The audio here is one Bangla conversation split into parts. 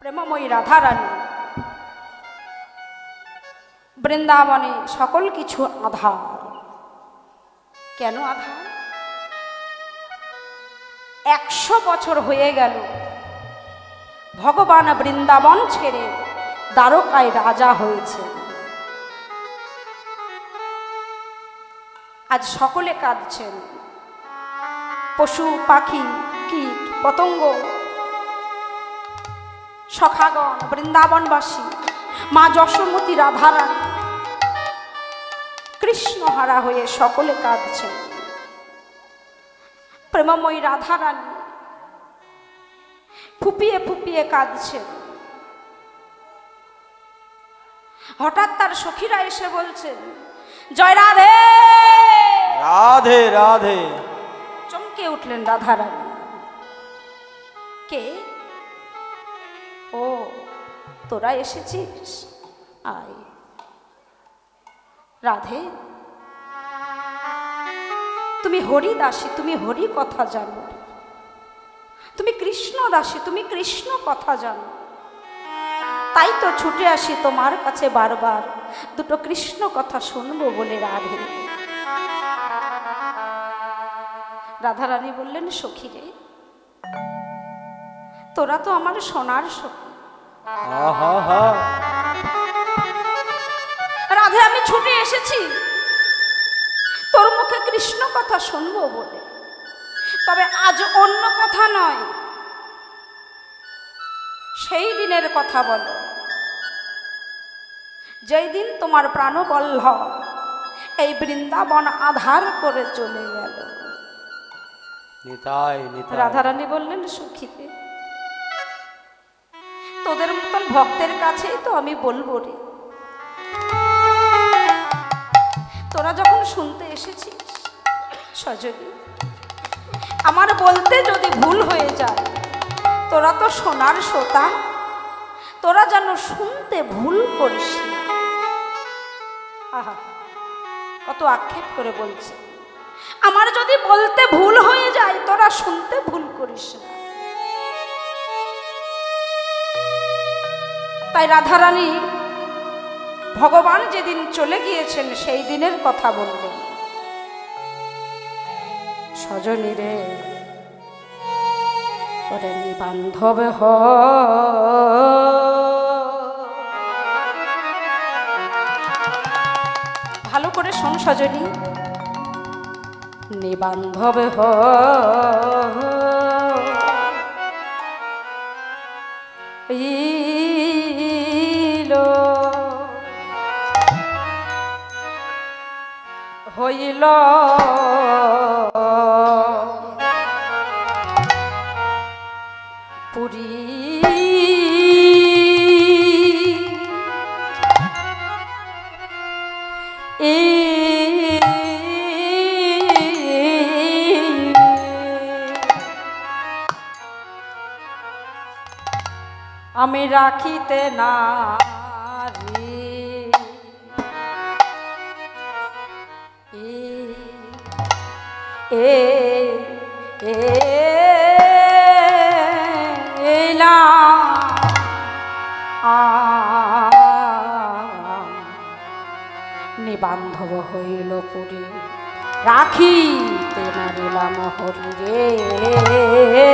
প্রেমময়ী রাধারানী। বৃন্দাবনে সকল কিছু আধার। কেন আধার? একশো বছর হয়ে গেল। ভগবান বৃন্দাবন ছেড়ে দ্বারকায় রাজা হয়েছে আজ সকলে কাঁদছেন। পশু, পাখি, কীট, পতঙ্গ সখাগণ বৃন্দাবনবাসী মা যশোমতী রাধারানী কৃষ্ণহারা হয়ে সকলে কাঁদছে। প্রেমময়ী রাধারানী ফুপিয়ে ফুপিয়ে কাঁদছেন হঠাৎ তার সখীরা এসে বলছেন জয় রাধে! রাধে রাধে। চমকে উঠলেন রাধারানী। কে? তোরা এসেছিস? আয়। রাধে। তুমি হরি দাসী, তুমি হরি কথা জানো। তুমি কৃষ্ণ দাসী, তুমি কৃষ্ণ কথা জানো। তাই তো ছুটে আসি তোমার কাছে বারবার। দুটো কৃষ্ণ কথা শুনব বলে রাধে। রাধারানী বললেন, সখী রে, তোরা তো আমার সোনার সখী। রাধে আমি ছুটে এসেছি। তোর মুখে কৃষ্ণ কথা শুনব বলে। তবে আজ অন্য কথা নয়। সেই দিনের কথা বলো। যেই দিন তোমার প্রাণবল্লভ এই বৃন্দাবন আধার করে চলে গেল। নিতাই। রাধারানী বললেন সুখীতে। তোদের মতন ভক্তের কাছেই তো আমি বলব রে। তোরা যখন শুনতে এসেছিস, সজনী, আমার বলতে যদি ভুল হয়ে যায়, তোরা তো সোনার শ্রোতা, তোরা যেন শুনতে ভুল করিস আহা, কত আক্ষেপ করে বলছে। আমার যদি বলতে ভুল হয়ে যায়, তোরা শুনতে ভুল করিস না। তাই রাধারানী ভগবান যেদিন চলে গিয়েছেন সেই দিনের কথা বললেন। সজনী রে, ওরে বান্ধব হ। ভালো করে শোন সজনী, নিবান্ধব হ। ইল হইল। পুরী। আমি রাখিতে না নিবান্ধব হইল পুরী রাখিতে নারিলাম হরি রে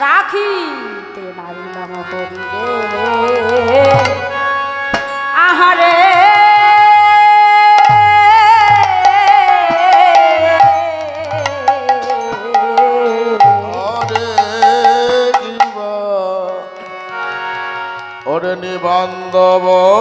রাখিতে নারিলাম হরি রে আহারে নিবান্ধব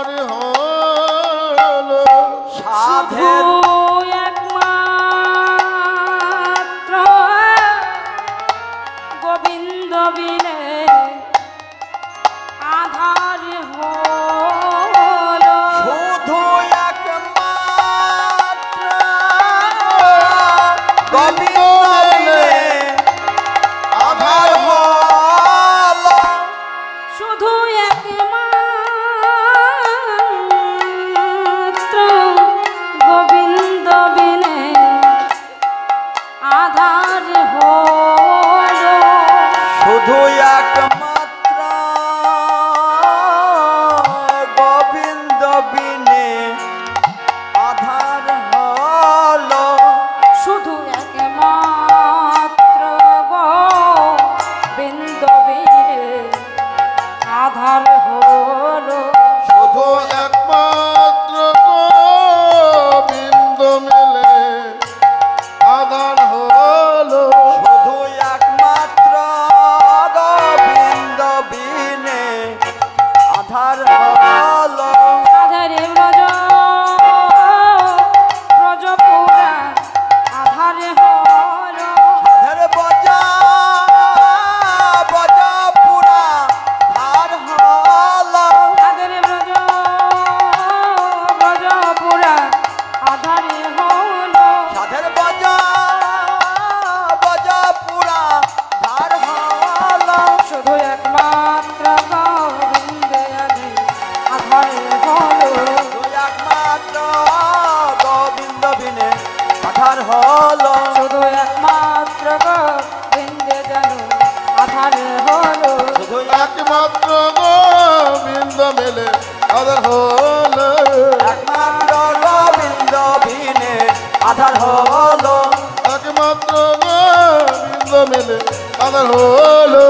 আমার হল সাধের আধার হল। একমাত্র গোবিন্দ বিনে আধার হল। একমাত্র গোবিন্দ মেলে আধার হলো।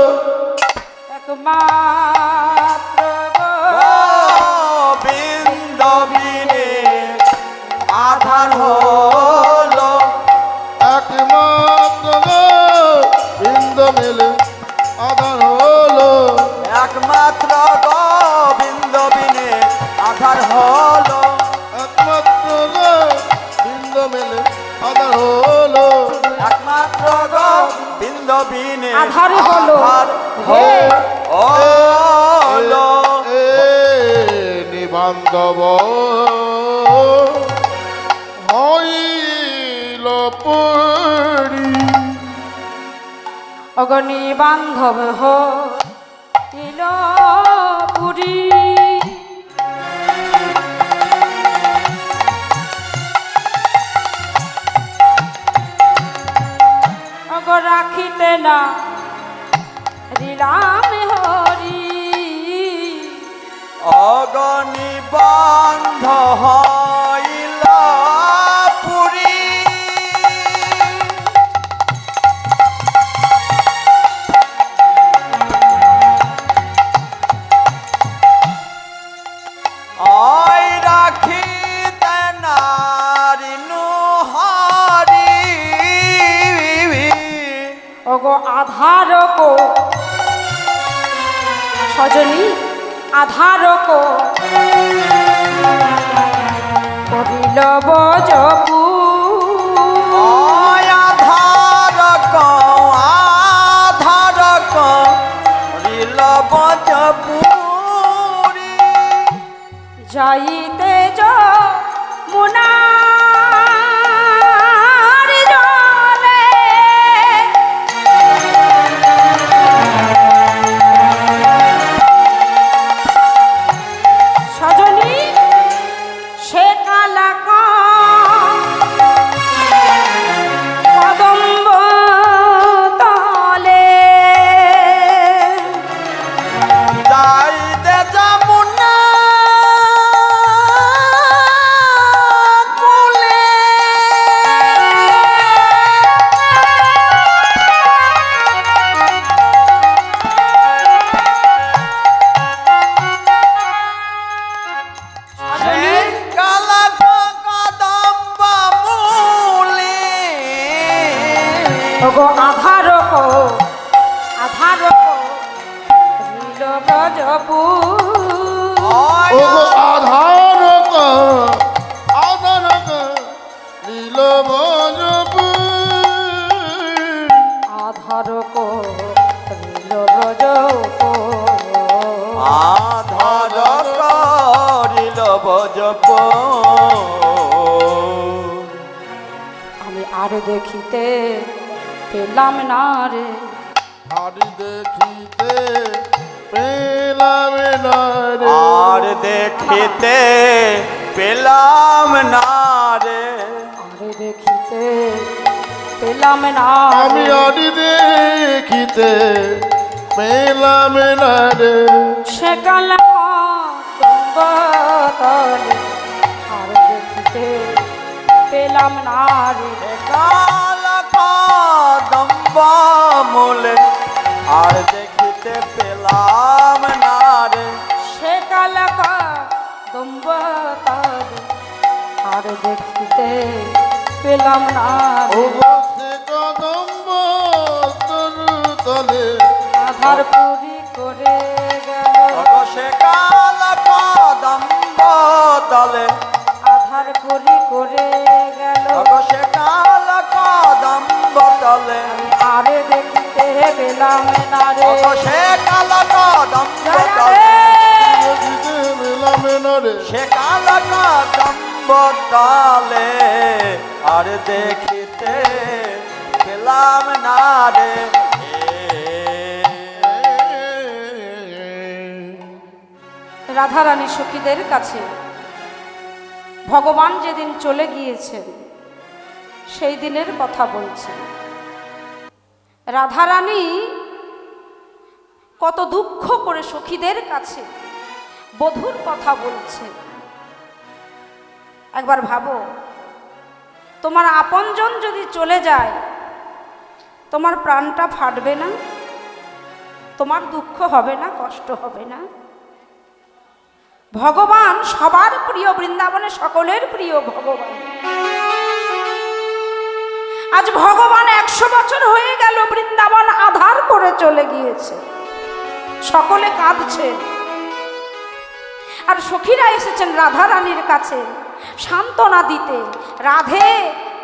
বিনে আধার হলো। হলো নিবান্ধব। হইল পরি অগণী বান্ধব হইল পুরী মিটে না। রাম হরি। অগণি বান্ধ হয়। আধারক সজনী আধারক কবিল বজপু আর দেখিতে পেলাম না রে। হারি দেখিতে পেলাম না রে। আর দেখিতে পেলাম না রে। আর দেখিতে পেলাম না আমি। আরি দেখিতে পেলাম না রে। সে কালা তলে আর দেখিতে পেলাম না রে। মূলে আর দেখিতে পেলাম না রে। সে আর দেখিতে পেলাম না আধার পুরি করে সে কাল কদম্ব তলে আধার পুরি করে আর দেখিতে পেলাম না রে। সে কাল কাল কদম্ব তলে আর দেখিতে পেলাম না রে। রাধারানী সখীদের কাছে ভগবান যেদিন চলে গিয়েছেন সেই দিনের কথা বলছেন। রাধারানী কত দুঃখ করে সখীদের কাছে বধুর কথা বলছে। একবার ভাবো, তোমার আপনজন যদি চলে যায়, তোমার প্রাণটা ফাটবে না? তোমার দুঃখ হবে না, কষ্ট হবে না? ভগবান সবার প্রিয় বৃন্দাবনে সকলের প্রিয় ভগবান। আজ ভগবান একশো বছর হয়ে গেল বৃন্দাবন আধার করে চলে গিয়েছে। সকলে কাঁদছে। আর সখীরা এসেছেন রাধা রানীর কাছে সান্ত্বনা দিতে। রাধে,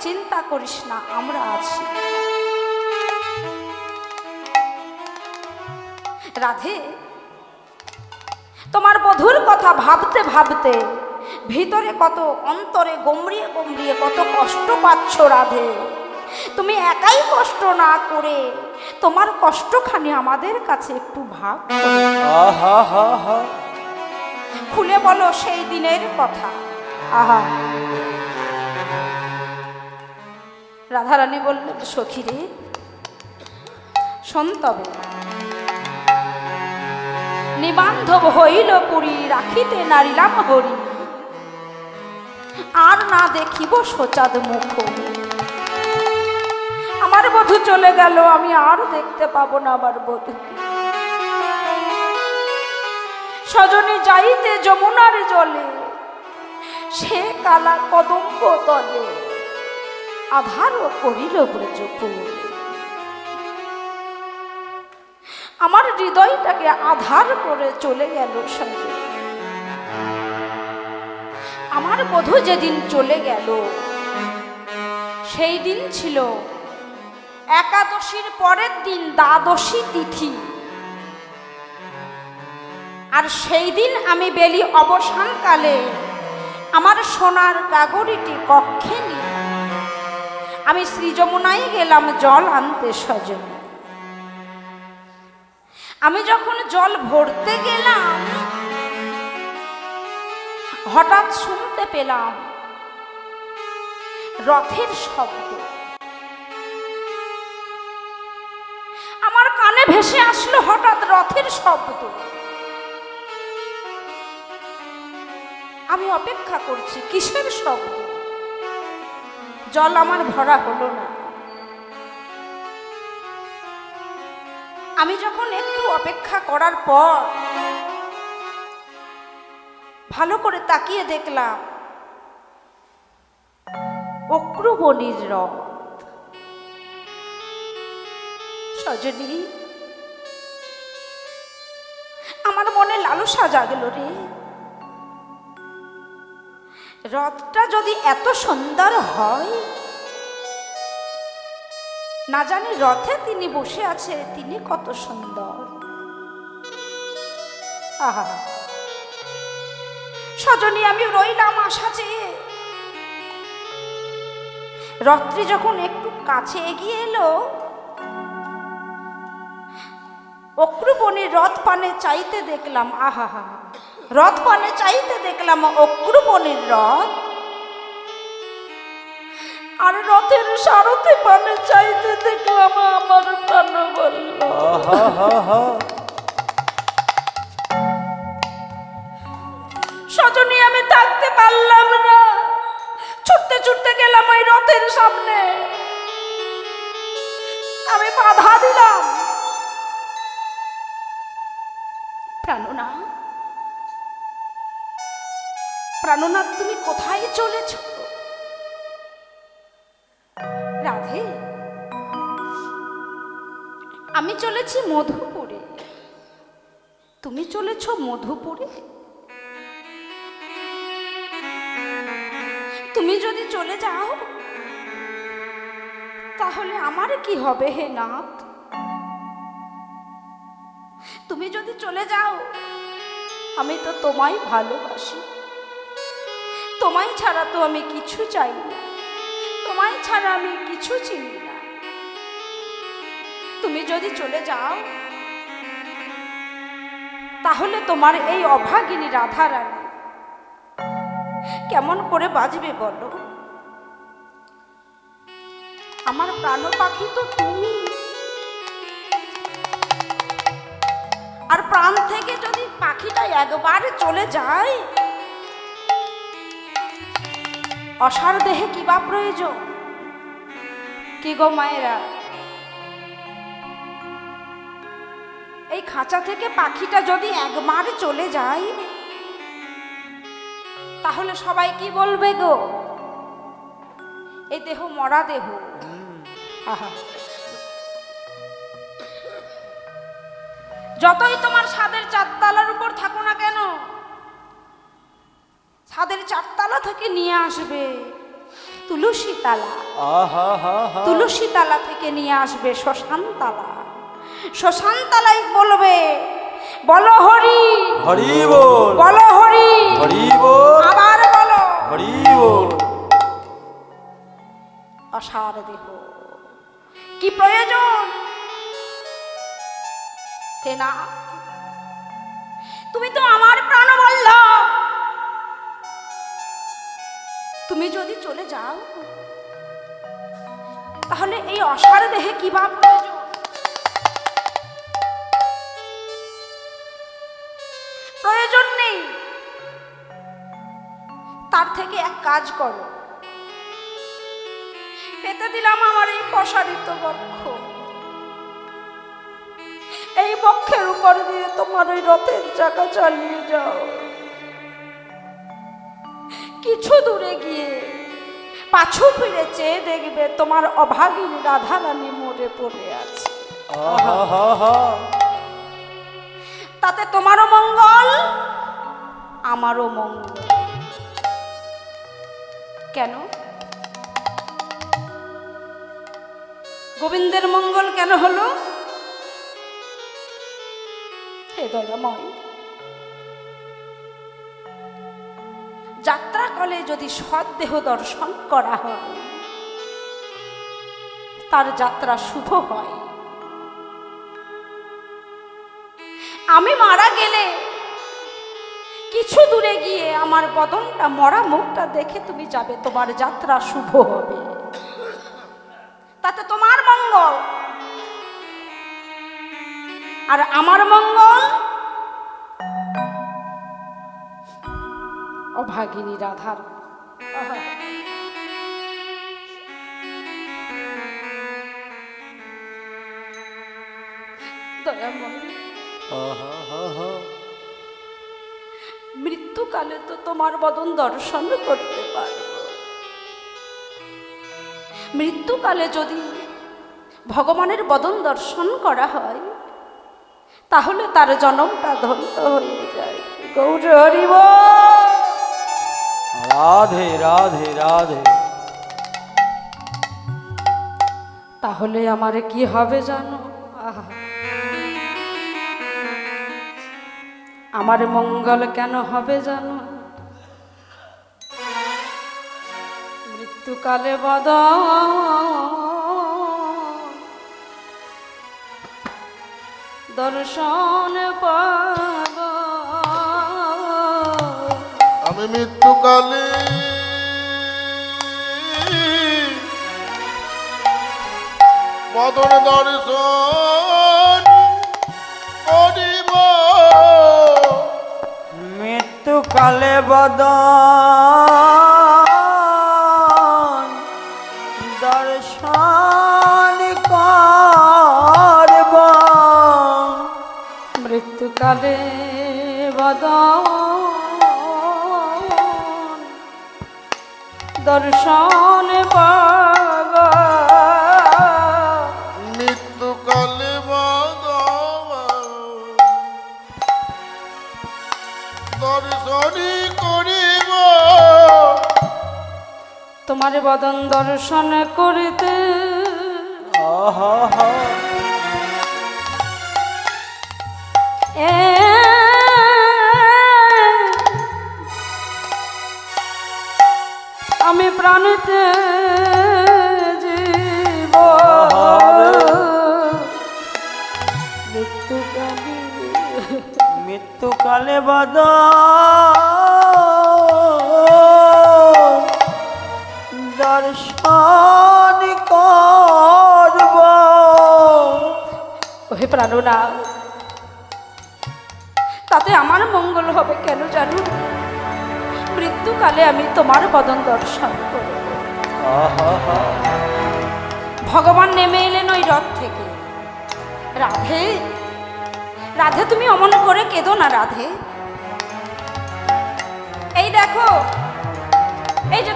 চিন্তা করিস না, আমরা আছি। রাধে, তোমার বধুর কথা ভাবতে ভাবতে ভিতরে কত অন্তরে গমড়িয়ে গমড়িয়ে কত কষ্ট পাচ্ছ রাধে। তুমি একাই কষ্ট না করে তোমার কষ্টখানি আমাদের কাছে একটু ভাগ খুলে বলো সেই দিনের কথা। আহা। রাধারানী বললেন সখী রে শোন তবে। নিবান্ধব হইল পুরী রাখিতে নারিলাম হরি। আর না দেখিব সোচাদ মুখ। আমার বধূ চলে গেল, আমি আর দেখতে পাবো না আমার বধূকে সজনী যাইতে যমুনার জলে, সে কালা কদম্ব তলে আধার করিল ব্রজপুর আমার হৃদয়টাকে আধার করে চলে গেল সঙ্গে। আমার বধূ যেদিন চলে গেল, সেই দিন ছিল একাদশীর পরের দিন দ্বাদশী তিথি। আর সেই দিন আমি বেলি অবসানকালে আমার সোনার গাগরিটি কক্ষে নিয়ে আমি শ্রীযমুনায় গেলাম জল আনতে সজনে। আমি যখন জল ভরতে গেলাম, হঠাৎ শুনতে পেলাম রথের শব্দ। কানে ভেসে আসলো হঠাৎ রথের শব্দ। আমি অপেক্ষা করছি, কিসের শব্দ? জল আমার ভরা হলো না। আমি যখন একটু অপেক্ষা করার পর ভালো করে তাকিয়ে দেখলাম অক্রুবনির রথ। সজনী আমার মনে লালসা জাগলো রে। রথটা যদি এত সুন্দর হয়, না জানি রথে তিনি বসে আছে, তিনি কত সুন্দর। আহা। সজনী আমি রইলাম আশা চেয়ে রথটি যখন একটু কাছে এগিয়ে এলো অক্রুবনের রথ পানে চাইতে দেখলাম আহা হা রথ পানে চাইতে দেখলাম অক্রুবনের রথ। আর রথের সারথে পানে চাইতে দেখলাম আমার প্রাণ মধুপুরে। তুমি চলেছ মধুপুরে? তুমি যদি চলে যাও, তাহলে আমার কি হবে হে নাথ? তুমি যদি চলে যাও, আমি তো তোমায় ভালোবাসি। তোমায় ছাড়া তো আমি কিছু চাই না। তোমায় ছাড়া আমি কিছু চিনি না। তুমি যদি চলে যাও, তাহলে তোমার এই অভাগিনী রাধারানী কেমন করে বাজবে বলো? আমার প্রাণ পাখি তো তুমি। আর প্রাণ থেকে যদি পাখিটা একবার চলে যায়, অসার দেহে কি বা প্রয়োজন? কি গো মায়েরা? খাঁচা থেকে পাখিটা যদি একবার চলে যায় তাহলে সবাই কি বলবে গো? এই দেহ মরা দেহ। আহা। যতই তোমার ছাদের চারতলার উপর থাকো না কেন ছাদের চারতলা থেকে নিয়ে আসবে তুলসী তালা। তুলসী তালা থেকে নিয়ে আসবে শ্মশান তালা। বলবে বলো হরি। হরি বল। বলো হরি। হরি বল। আবার বলো। হরি বল। অসার দেহ। কি প্রয়োজন? না। তুমি তো আমার প্রাণ বলল। তুমি যদি চলে যাও তাহলে এই অসার দেহে কি বা তার থেকে এক কাজ করো। পেতে দিলাম আমার এই প্রসারিত বক্ষ। এই বক্ষের উপর দিয়ে তোমার ওই রথের চাকা চালিয়ে যাও। কিছু দূরে গিয়ে পাছু ফিরে চেয়ে দেখবে তোমার অভাগিনী রাধারানী মরে পড়ে আছে। তাতে তোমারও মঙ্গল আমারও মঙ্গল। কেন? গোবিন্দের মঙ্গল কেন হলো? হে দয়াময় যাত্রাকালে যদি সৎদেহ দর্শন করা হয়, তার যাত্রা শুভ হয়। আমি মারা গেলে কিছু দূরে গিয়ে আমার বদনটা মরা মুখটা দেখে তুমি যাবে তোমার যাত্রা শুভ হবে। তাতে তোমার মঙ্গল। আর আমার মঙ্গল? অভাগিনী রাধার। আহা। দয়াময় মৃত্যুকালে তো তোমার বদন দর্শন করতে পারব। মৃত্যুকালে যদি ভগবানের বদন দর্শন করা হয় তাহলে তার জন্মটা ধন্য হয়ে যায়। গৌর হরিব রাধে রাধে রাধে। তাহলে আমার কি হবে জানো? আহা। আমার মঙ্গল কেন হবে জানো? মৃত্যুকালে বদ দর্শন পাব। আমি মৃত্যুকালে বদন দর্শন মৃত্যুকালে বদন দর্শন করব। মৃত্যুকালে বদ দর্শন পাব তোমার বদন দর্শন করিতে। আমি প্রাণীতে জীব। মৃত্যুকালে মৃত্যুকালে বদ দর্শন করব। ওহে প্রাণনা তাতে আমার মঙ্গল হবে কেন জানো? মৃত্যুকালে আমি তোমার বদন দর্শন করব। ভগবান নেমে এলেন ওই রথ থেকে। রাধে রাধে তুমি অমন করে কেঁদো না রাধে। এই দেখো এই যে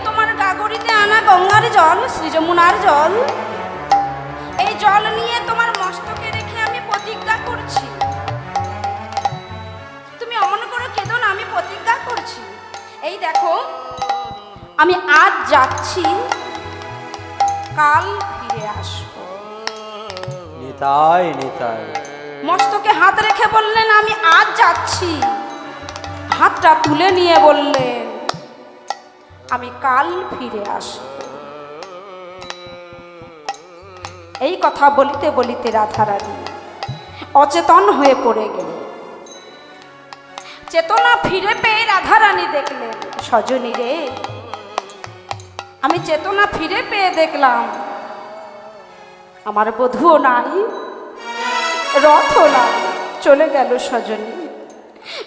গাগরিতে আনা গঙ্গার জল শ্রী যমুনার জল। এই জল নিয়ে তোমার মস্তকে রেখে আমি প্রতিজ্ঞা করছি। তুমি অমন করে কেঁদো না আমি প্রতিজ্ঞা করছি। এই দেখো আমি আজ যাচ্ছি কাল ফিরে আসব। নিতাই নিতাই। মস্তকে হাত রেখে বললেন আমি আজ যাচ্ছি। হাতটা তুলে নিয়ে বললেন আমি কাল ফিরে আসব এই কথা বলিতে বলিতে রাধারানী অচেতন হয়ে পড়ে গেল। চেতনা ফিরে পেয়ে রাধারানী দেখলেন, সজনী রে, আমি চেতনা ফিরে পেয়ে দেখলাম। আমার বধুও নাই, রথও নাই, চলে গেল সজনী।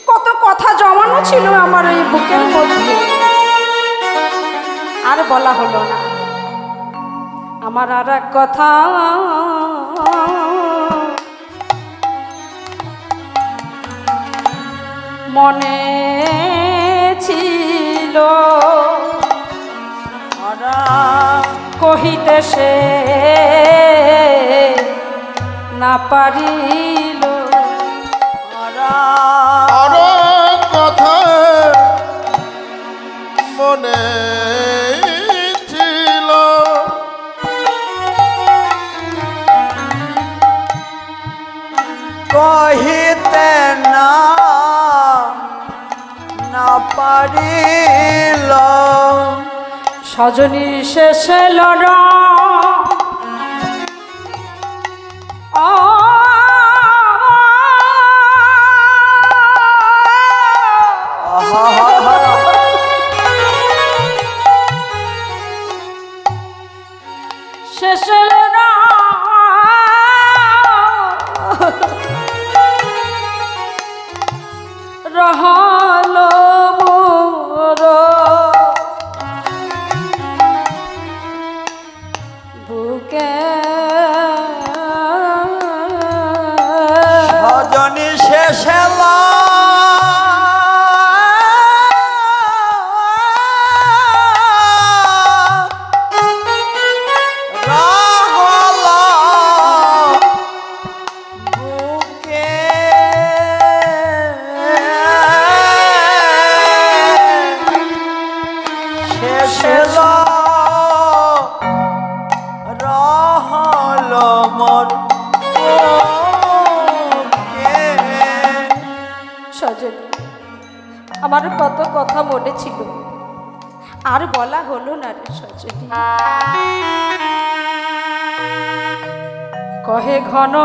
কত কথা জমানো ছিল আমার এই বুকের মধ্যে। আর বলা হলো না। আমার আর এক কথা। মনে ছিল কহিতে সে না পারিল। আরও কথা। মনে সজনী শেষে লড়া। শেষে বলা না রে সজনী কহে ঘন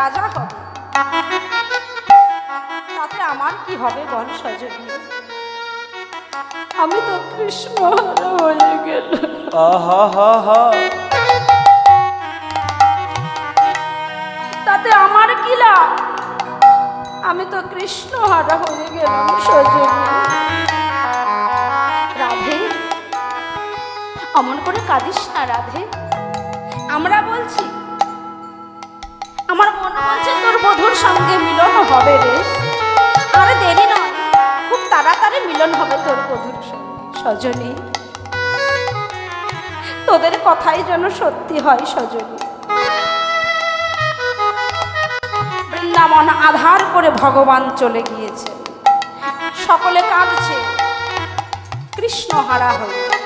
রাজা হবে তাতে আমার কি হবে বল সজনী? আমি তো কৃষ্ণ হয়ে গেল। আহা হা হা। তাতে আমার কি লাভ? আমি তো কৃষ্ণ হারা হয়ে গেলাম সজনী। রাধে অমন করে কাঁদিস না রাধে। আমরা বলছি তোর বধুর সঙ্গে মিলন হবে রে। দেরি নয়। খুব তাড়াতাড়ি মিলন হবে তোর বধুর সজনী, তোদের কথাই যেন সত্যি হয় সজনী। বৃন্দাবন আধার করে ভগবান চলে গিয়েছে সকলে কাঁদছে। কৃষ্ণ হারা হয়ে